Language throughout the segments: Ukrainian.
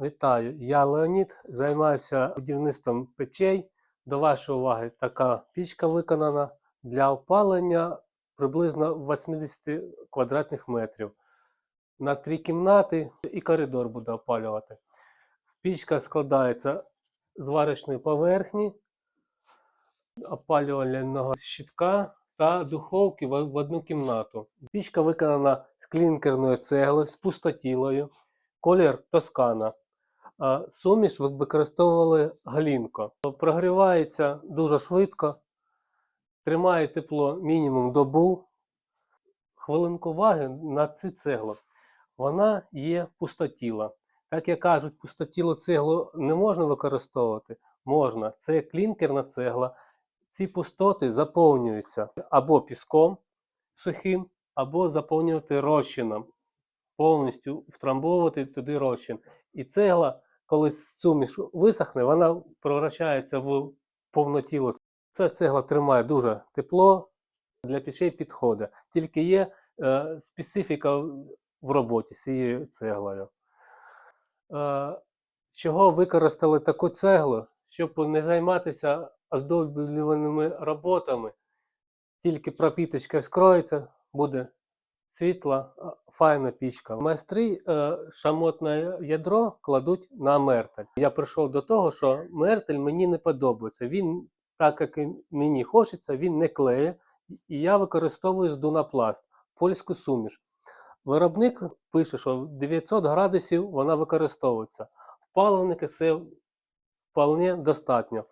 Вітаю, я Леонід, займаюся будівництвом печей. До вашої уваги така пічка виконана для опалення приблизно 80 квадратних метрів. На три кімнати і коридор буде опалювати. Пічка складається з варочної поверхні, опалювального щитка та духовки в одну кімнату. Пічка виконана з клінкерної цегли з пустотілою, колір Тоскана. Суміш використовували глінко. Прогрівається дуже швидко, тримає тепло мінімум добу. Хвилинку уваги на цю цеглу. Вона є пустотіла. Так як кажуть, пустотілу цеглу не можна використовувати. Можна. Це клінкерна цегла. Ці пустоти заповнюються або піском сухим, або заповнювати розчином. Повністю втрамбовувати туди розчин. І цегла, коли суміш висохне, вона превращається в повнотіло. Ця цегла тримає дуже тепло, для печей підходить. Тільки є е, специфіка в- роботі з цією цеглою. Е, чого використали таку цеглу? Щоб не займатися оздоблювальними роботами, тільки пропіточка скроється, буде світла, файна пічка. Майстри е, шамотне ядро кладуть на мертель. Я прийшов до того, що мертель мені не подобається. Він, так як мені хочеться, він не клеє, і я використовую з дунапласт, польську суміш. Виробник пише, що 900 градусів вона використовується. Впаленники це вполне достатньо.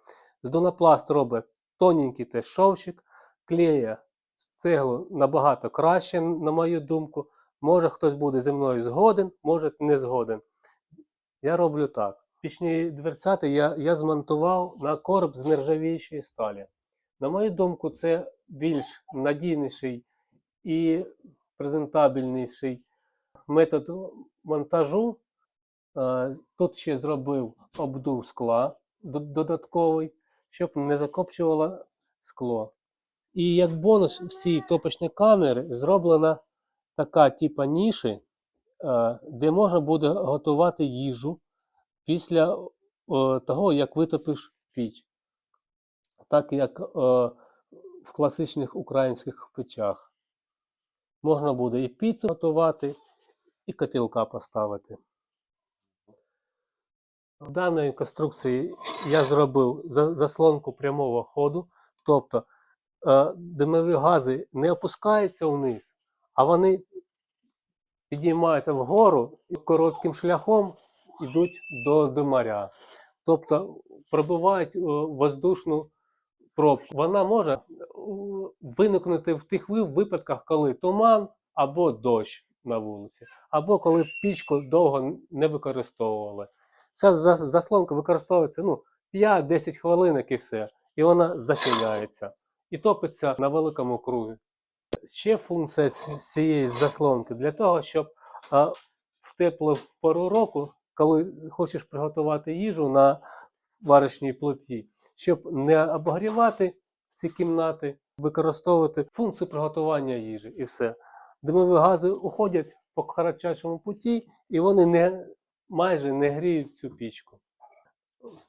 З дунапласт робить тоненький теж шовчик, клеє цеглу набагато краще, на мою думку. Може хтось буде зі мною згоден, може не згоден. Я роблю так. Пічні дверцяти я, я змонтував на короб з нержавіючої сталі. На мою думку, це більш надійніший і презентабельніший метод монтажу. Е, Тут ще зробив обдув скла додатковий, щоб не закопчувало скло. І як бонус в цій топочній камері зроблена така типа ніші, е, де можна буде готувати їжу після е, того, як витопиш піч. Так як е, в класичних українських печах. Можна буде і піцу готувати, і котілка поставити. В даної конструкції я зробив за- заслонку прямого ходу, тобто димові гази не опускаються вниз, а вони підіймаються вгору і коротким шляхом йдуть до димаря. Тобто пробивають е, воздушну пробку. Вона може е, виникнути в тих випадках, коли туман або дощ на вулиці, або коли пічку довго не використовували. Ця заслонка використовується ну, 5-10 хвилинок і все, і вона зачиняється і топиться на великому кругі. Ще функція цієї заслонки для того, щоб в теплу пору року, коли хочеш приготувати їжу на варочній плиті, щоб не обогрівати ці кімнати, використовувати функцію приготування їжі і все. Димові гази уходять по кратчайшому путі, і вони не, майже не гріють цю пічку.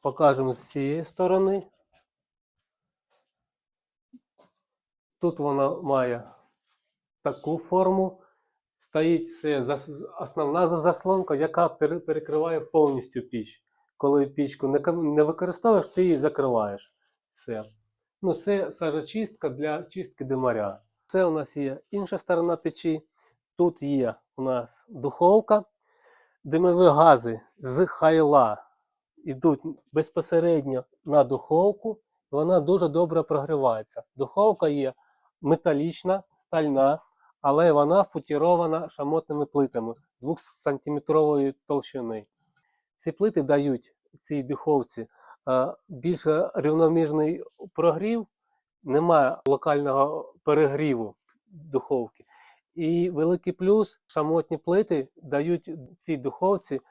Покажемо з цієї сторони. Тут вона має таку форму. Стоїть це основна заслонка, яка перекриває повністю піч. Коли пічку не, використовуєш, ти її закриваєш. Все. Ну, це сажочистка для чистки димаря. Це у нас є інша сторона печі. Тут є у нас духовка. Димові гази з хайла йдуть безпосередньо на духовку. Вона дуже добре прогрівається. Духовка є металічна, стальна, але вона футірована шамотними плитами 2-сантиметрової толщини. Ці плити дають цій духовці е, більш рівномірний прогрів, немає локального перегріву духовки. І великий плюс шамотні плити дають цій духовці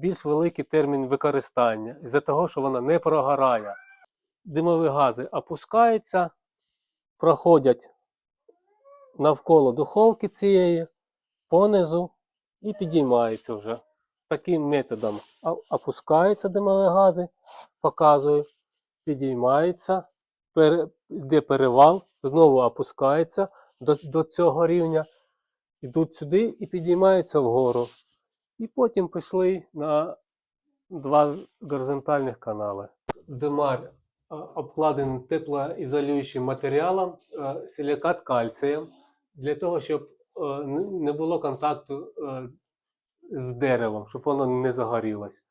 більш великий термін використання, із-за того, що вона не прогорає. Димові гази опускаються, проходять навколо духовки цієї, понизу і підіймаються вже. таким методом опускаються димові гази, показую, підіймається, пере, йде перевал, знову опускається до, до цього рівня, йдуть сюди і підіймаються вгору. І потім пішли на два горизонтальних канали. Димар обкладений теплоізолюючим матеріалом, е, силікат кальцієм, для того, щоб е, не- було контакту е, з деревом, щоб воно не загорілось.